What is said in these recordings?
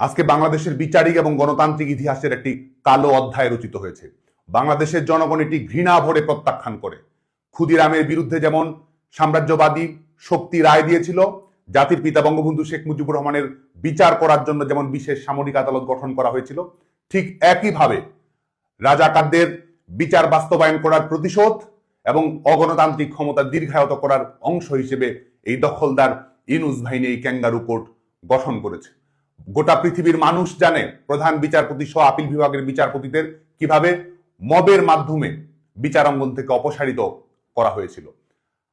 আজকে বাংলাদেশের বিচারিক এবং গণতান্ত্রিক ইতিহাসের একটি কালো অধ্যায় রচিত হয়েছে। বাংলাদেশের জনগণ এটি ঘৃণা ভরে প্রত্যাখ্যান করে। ক্ষুদিরামের বিরুদ্ধে যেমন সাম্রাজ্যবাদী শক্তি রায় দিয়েছিল, জাতির পিতা বঙ্গবন্ধু শেখ মুজিবুর রহমানের বিচার করার জন্য যেমন বিশেষ সামরিক আদালত গঠন করা হয়েছিল, ঠিক একইভাবে রাজাকারদের বিচার বাস্তবায়ন করার প্রতিশোধ এবং অগণতান্ত্রিক ক্ষমতা দীর্ঘায়ত করার অংশ হিসেবে এই দখলদার ইনুস বাহিনী এই ক্যাঙ্গারু কোর্ট গঠন করেছে। গোটা পৃথিবীর মানুষ জানে প্রধান বিচারপতি সহ আপিল বিভাগের বিচারপতিদের কীভাবে মবের মাধ্যমে বিচারাঙ্গন থেকে অপসারিত করা হয়েছিল।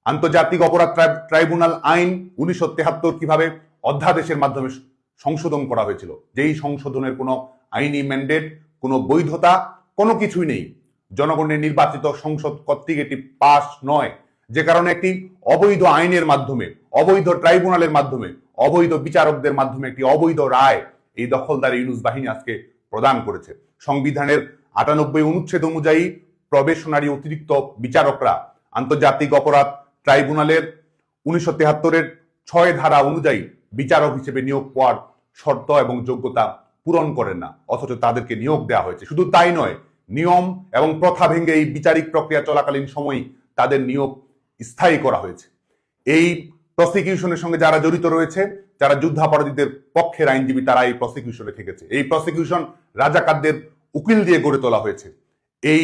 আন্তর্জাতিক অপরাধ ট্রাই- ট্রাইব্যুনাল আইন উনিশশো তেহাত্তর কীভাবে অধ্যাদেশের মাধ্যমে সংশোধন করা হয়েছিল। যেই সংশোধনের কোনো আইনি ম্যান্ডেট, কোনো বৈধতা, কোনো কিছুই নেই। জনগণের নির্বাচিত সংসদ কর্তৃক এটি পাস নয়। যে কারণে একটি অবৈধ আইনের মাধ্যমে, অবৈধ ট্রাইব্যুনালের মাধ্যমে, অবৈধ বিচারকদের মাধ্যমে একটি অবৈধ রায় এই দখলদার ইউনুস বাহিনী আজকে প্রদান করেছে। সংবিধানের আটানব্বই অনুচ্ছেদ অনুযায়ী প্রবেশনারী অতিরিক্ত বিচারকরা আন্তর্জাতিক অপরাধ ট্রাইব্যুনালের উনিশশো তেহাত্তরের ছয় ধারা অনুযায়ী বিচারক হিসেবে নিয়োগ পাওয়ার শর্ত এবং যোগ্যতা পূরণ করেন না, অথচ তাদেরকে নিয়োগ দেওয়া হয়েছে। শুধু তাই নয়, নিয়ম এবং প্রথা ভেঙে এই বিচারিক প্রক্রিয়া চলাকালীন সময়ই তাদের নিয়োগ স্থায়ী করা হয়েছে। এই প্রসিকিউশনের সঙ্গে যারা জড়িত রয়েছে, যারা যুদ্ধাপরাধীদের পক্ষের আইনজীবী, তারা এই প্রসিকিউশনে থেকেছে। এই প্রসিকিউশন রাজাকারদের উকিল দিয়ে গড়ে তোলা হয়েছে। এই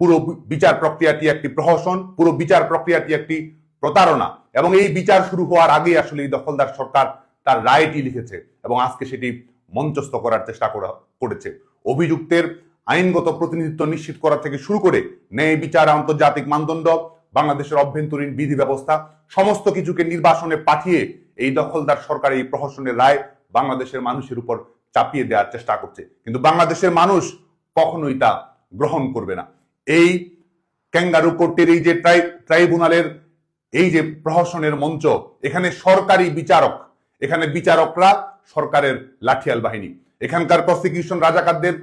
পুরো বিচার প্রক্রিয়াটি একটি প্রহসন, পুরো বিচার প্রক্রিয়াটি একটি প্রতারণা এবং এই বিচার শুরু হওয়ার আগে আসলে এই দখলদার সরকার তার রায়টি লিখেছে এবং আজকে সেটি মঞ্চস্থ করার চেষ্টা করা, করেছে। অভিযুক্তের আইনগত প্রতিনিধিত্ব নিশ্চিত করা থেকে শুরু করে ন্যায় বিচার, আন্তর্জাতিক মানদণ্ড বাংলাদেশের অভ্যন্তরীণ বিধি ব্যবস্থা সমস্ত কিছুকে নির্বাসনে পাঠিয়ে এই দখলদার সরকার এই প্রহসনের রায় বাংলাদেশের মানুষের উপর চাপিয়ে দেওয়ার চেষ্টা করছে। কিন্তু বাংলাদেশের মানুষ কখনোই তা গ্রহণ করবে না। এই ক্যাঙ্গারু কোর্টের এই যে ট্রাই, ট্রাইব্যুনালের এই যে প্রহসনের মঞ্চ, এখানে সরকারি বিচারক, এখানে বিচারকরা সরকারের লাঠিয়াল বাহিনী। এখানকার প্রসিকিউশন রাজাকারদের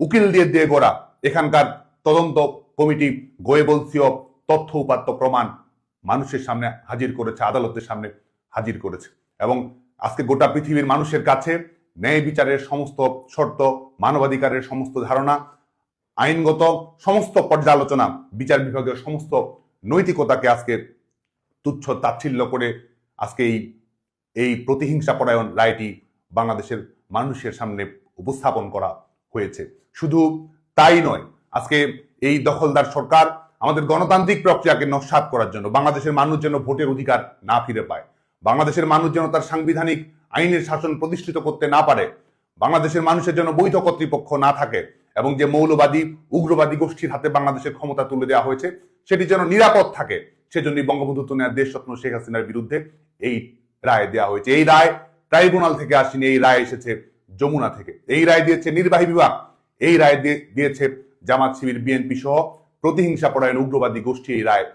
উকিল দিয়ে দিয়ে গড়া। এখানকার তদন্ত কমিটি, গোয়েবলসীয় তথ্য উপাত্ত প্রমাণ মানুষের সামনে হাজির করেছে, আদালতের সামনে হাজির করেছে। এবং আজকে গোটা পৃথিবীর মানুষের কাছে ন্যায় বিচারের সমস্ত শর্ত, মানবাধিকারের সমস্ত ধারণা, আইনগত সমস্ত পর্যালোচনা, বিচার বিভাগের সমস্ত নৈতিকতাকে আজকে তুচ্ছ তাচ্ছিল্য করে আজকে এই এই প্রতিহিংসা পরায়ণ রায়টি বাংলাদেশের মানুষের সামনে উপস্থাপন করা হয়েছে। শুধু তাই নয়, আজকে এই দখলদার সরকার আমাদের গণতান্ত্রিক প্রক্রিয়াকে নস্বাত করার জন্য, বাংলাদেশের মানুষ যেন ভোটের অধিকার না ফিরে পায়। বাংলাদেশের মানুষ যেন তার সাংবিধানিক আইনের শাসন প্রতিষ্ঠিত করতে না পারে। বাংলাদেশের মানুষের জন্য বৈধ কর্তৃপক্ষ না থাকে এবং যে মৌলবাদী, উগ্রবাদী গোষ্ঠীর হাতে বাংলাদেশের ক্ষমতা তুলে দেওয়া হয়েছে, সেটি যেন নিরাপদ থাকে, সেজন্যই বঙ্গবন্ধু তনয়া দেশরত্ন শেখ হাসিনার বিরুদ্ধে এই রায় দেওয়া হয়েছে। এই রায় ট্রাইব্যুনাল থেকে আসেনি, এই রায় এসেছে যমুনা থেকে। এই রায় দিয়েছে নির্বাহী বিভাগ, এই রায় দিয়ে- দিয়েছে জামাত শিবির, বিএনপি সহ প্রতিহিংসা পরায়ণ উগ্রবাদী গোষ্ঠী এই রায়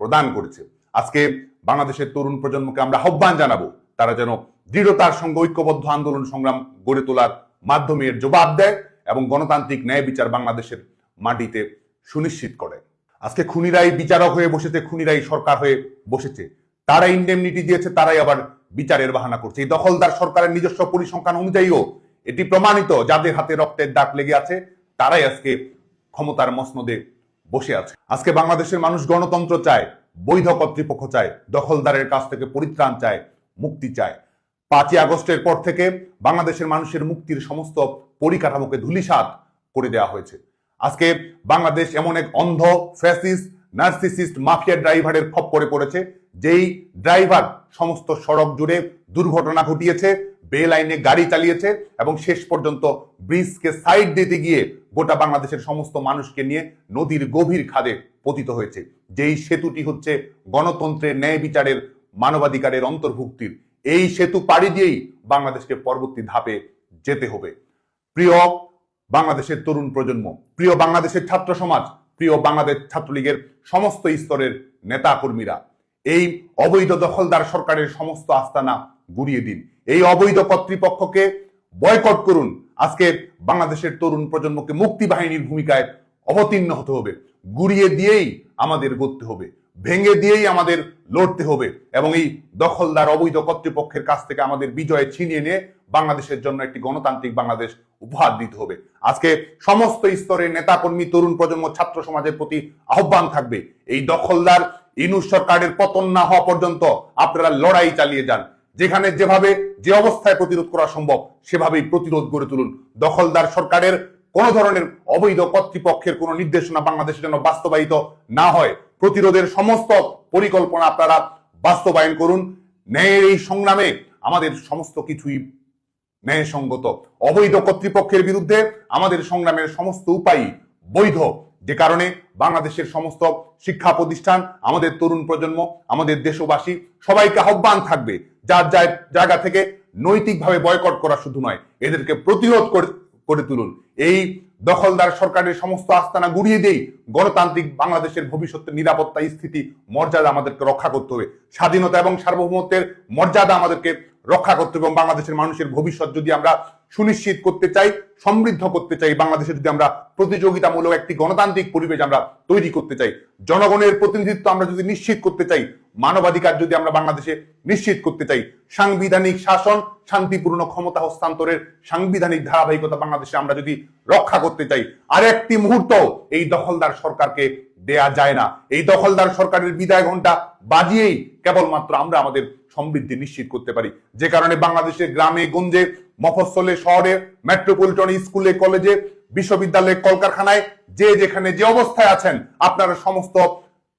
প্রদান করেছে। আজকে বাংলাদেশের তরুণ প্রজন্মকে আমরা আহ্বান জানাব, তারা যেন দৃঢ়তার সঙ্গে ঐক্যবদ্ধ আন্দোলন সংগ্রাম গড়ে তোলার মাধ্যমে এর জবাব দেয় এবং গণতান্ত্রিক ন্যায় বিচার বাংলাদেশের মাটিতে সুনিশ্চিত করে। আজকে খুনিরাই বিচারক হয়ে বসেছে, খুনিরাই সরকার হয়ে বসেছে। তারা ইন্ডেমনিটি দিয়েছে, তারাই আবার বিচারের বাহানা করছে। এই দখলদার সরকারের নিজস্ব পরিসংখ্যান অনুযায়ীও এটি প্রমাণিত, যাদের হাতে রক্তের দাগ লেগে আছে, তারাই আজকে ক্ষমতার মসনদে বসে আছে। আজকে বাংলাদেশের মানুষ গণতন্ত্র চায়, বৈধ কর্তৃপক্ষ চায়, দখলদারের কাছ থেকে পরিত্রাণ চায়, মুক্তি চায়। পাঁচই আগস্টের পর থেকে বাংলাদেশের মানুষের মুক্তির সমস্ত পরিকাঠামোকে ধূলিসাৎ করে দেওয়া হয়েছে। আজকে বাংলাদেশ এমন এক অন্ধ, ফ্যাসিস্ট, নার্সিসিস্ট, মাফিয়া ড্রাইভারের খপ্পরে পড়েছে, যেই ড্রাইভার সমস্ত সড়ক জুড়ে দুর্ঘটনা ঘটিয়েছে বে লাইনে গাড়ি চালিয়েছে এবং শেষ পর্যন্ত ব্রিজকে সাইড দিতে গিয়ে গোটা বাংলাদেশের সমস্ত মানুষকে নিয়ে নদীর গভীর খাদে পতিত হয়েছে। যেই সেতুটি হচ্ছে গণতন্ত্রের ন্যায় বিচারের মানবাধিকারের অন্তর্ভুক্তির। এই সেতু পাড়ি দিয়েই বাংলাদেশকে পরবর্তী ধাপে যেতে হবে। প্রিয় বাংলাদেশের তরুণ প্রজন্ম, প্রিয় বাংলাদেশের ছাত্র সমাজ, প্রিয় বাংলাদেশ ছাত্রলীগের সমস্ত স্তরের নেতা কর্মীরা এই অবৈধ দখলদার সরকারের সমস্ত আস্তানা গুড়িয়ে দিন। এই অবৈধ কর্তৃপক্ষকে বয়কট করুন। আজকে বাংলাদেশের তরুণ প্রজন্মকে মুক্তি বাহিনীর ভূমিকায় অবতীর্ণ হতে হবে। গুড়িয়ে দিয়েই আমাদের গড়তে হবে। ভেঙে দিয়েই আমাদের লড়তে হবে। এবং এই দখলদার অবৈধ কর্তৃপক্ষের কাছ থেকে আমাদের বিজয় ছিনিয়ে নিয়ে বাংলাদেশের জন্য একটি গণতান্ত্রিক বাংলাদেশ উপহার দিতে হবে। আজকে সমস্ত স্তরের নেতাকর্মী, তরুণ প্রজন্ম, ছাত্র সমাজের প্রতি আহ্বান থাকবে। এই দখলদার ইনুস সরকারের পতন না হওয়া পর্যন্ত আপনারা লড়াই চালিয়ে যান। যেখানে যেভাবে যে অবস্থায় প্রতিরোধ করা সম্ভব, সেভাবেই প্রতিরোধ গড়ে তুলুন। দখলদার সরকারের কোনো ধরনের অবৈধ কর্তৃপক্ষের কোনো নির্দেশনা বাংলাদেশের জন্য বাস্তবায়িত না হয়। প্রতিরোধের সমস্ত পরিকল্পনা আপনারা বাস্তবায়ন করুন। ন্যায়ের এই সংগ্রামে আমাদের সমস্ত কিছুই ন্যায়সঙ্গত। অবৈধ কর্তৃপক্ষের বিরুদ্ধে আমাদের সংগ্রামের সমস্ত উপায় বৈধ। যে কারণে বাংলাদেশের সমস্ত শিক্ষা প্রতিষ্ঠান, আমাদের তরুণ প্রজন্ম, আমাদের দেশবাসী সবাইকে আহ্বান থাকবে যার যার জায়গা থেকে নৈতিকভাবে বয়কট করা শুধু নয়, এদেরকে প্রতিরোধ করে করে তুলুন। এই দখলদার সরকারের সমস্ত আস্তানা গুড়িয়ে দেই গণতান্ত্রিক বাংলাদেশের ভবিষ্যতের নিরাপত্তা স্থিতি, মর্যাদা আমাদেরকে রক্ষা করতে হবে। স্বাধীনতা এবং সার্বভৌমত্বের মর্যাদা আমাদেরকে রক্ষা করতে হবে এবং বাংলাদেশের মানুষের ভবিষ্যৎ যদি আমরা সুনিশ্চিত করতে চাই, সমৃদ্ধ করতে চাই। বাংলাদেশে যদি আমরা প্রতিযোগিতামূলক একটি গণতান্ত্রিক পরিবেশ আমরা তৈরি করতে চাই, জনগণের প্রতিনিধিত্ব আমরা যদি নিশ্চিত করতে চাই, মানবাধিকার যদি আমরা বাংলাদেশে নিশ্চিত করতে চাই, সাংবিধানিক শাসন, শান্তিপূর্ণ ক্ষমতা হস্তান্তরের সাংবিধানিক ধারাবাহিকতা বাংলাদেশে আমরা যদি রক্ষা করতে চাই আর একটি মুহূর্ত এই দখলদার সরকারকে দেয়া যায় না। এই দখলদার সরকারের বিদায় ঘণ্টা বাজিয়েই কেবলমাত্র আমরা আমাদের সমৃদ্ধি নিশ্চিত করতে পারি। যে কারণে বাংলাদেশের গ্রামে, গঞ্জে মফস্বলে শহরে মেট্রোপলিটন স্কুলে, কলেজে, বিশ্ববিদ্যালয়ে, কলকারখানায় যে যেখানে যে অবস্থায় আছেন, আপনারা সমস্ত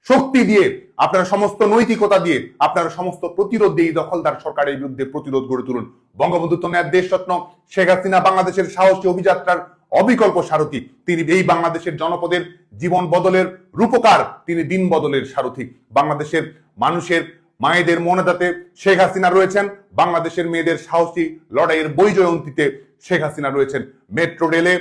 শক্তি দিয়ে, আপনারা সমস্ত নৈতিকতা দিয়ে, আপনারা সমস্ত প্রতিরোধ দিয়ে দখলদার সরকারের বিরুদ্ধে প্রতিরোধ গড়ে তুলুন। বঙ্গবন্ধু তনয়ার দেশরত্ন শেখ হাসিনা বাংলাদেশের সাহসী অভিযাত্রার অবিকল্প সারথী। তিনি এই বাংলাদেশের জনপদের জীবন বদলের রূপকার, তিনি দিন বদলের সারথী। বাংলাদেশের মানুষের মায়েদের মনেদাতে শেখ হাসিনা রয়েছেন, বাংলাদেশের মেয়েদের সাহসী লড়াইয়ের বৈজয়ন্তীতে শেখ হাসিনা রয়েছেন। মেট্রো রেলে,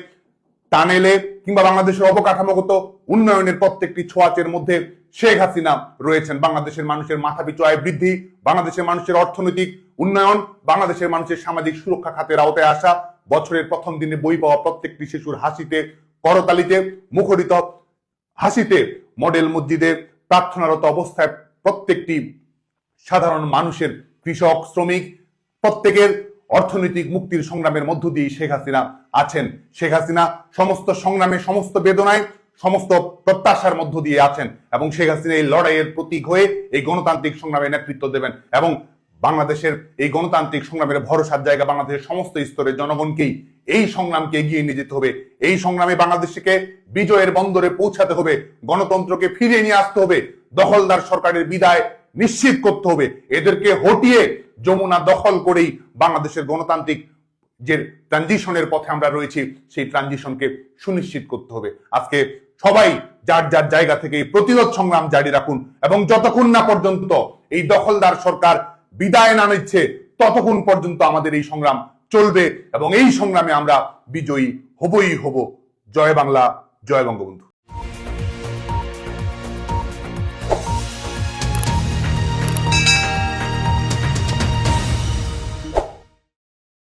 টানেলে কিংবা বাংলাদেশের অবকাঠামোগত উন্নয়নের প্রত্যেকটি ছোঁয়াচের মধ্যে শেখ হাসিনা রয়েছেন। বাংলাদেশের মানুষের মাথাপিছু আয় বৃদ্ধি, বাংলাদেশের মানুষের অর্থনৈতিক উন্নয়ন, বাংলাদেশের মানুষের সামাজিক সুরক্ষা খাতের আওতায় আসা, বছরের প্রথম দিনে বই পাওয়া প্রত্যেকটি শিশুর হাসিতে, করতালিতে, মুখরিত হাসিতে মডেল মসজিদে প্রার্থনারত অবস্থায় প্রত্যেকটি সাধারণ মানুষের কৃষক, শ্রমিক, প্রত্যেকের অর্থনৈতিক মুক্তির সংগ্রামের মধ্য দিয়ে শেখ হাসিনা আছেন। শেখ হাসিনা সমস্ত সংগ্রামে সমস্ত বেদনায়, সমস্ত প্রত্যাশার মধ্য দিয়ে আছেন এবং শেখ হাসিনা এই লড়াইয়ের প্রতীক হয়ে এই গণতান্ত্রিক সংগ্রামে নেতৃত্ব দেবেন এবং বাংলাদেশের এই গণতান্ত্রিক সংগ্রামের ভরসার জায়গা বাংলাদেশের সমস্ত স্তরের জনগণকেই এই সংগ্রামকে এগিয়ে নিয়ে যেতে হবে। এই সংগ্রামে বাংলাদেশকে বিজয়ের বন্দরে পৌঁছাতে হবে, গণতন্ত্রকে ফিরিয়ে নিয়ে আসতে হবে। দখলদার সরকারের বিদায় নিশ্চিত করতে হবে। এদেরকে হটিয়ে যমুনা দখল করেই বাংলাদেশের গণতান্ত্রিক যে ট্রানজিশনের পথে আমরা রয়েছি, সেই ট্রানজিশনকে সুনিশ্চিত করতে হবে। আজকে সবাই যার যার জায়গা থেকে প্রতিরোধ সংগ্রাম জারি রাখুন এবং যতক্ষণ না পর্যন্ত এই দখলদার সরকার বিদায় না নিচ্ছে, ততক্ষণ পর্যন্ত আমাদের এই সংগ্রাম চলবে এবং এই সংগ্রামে আমরা বিজয়ী হবই হব। জয় বাংলা, জয় বঙ্গবন্ধু।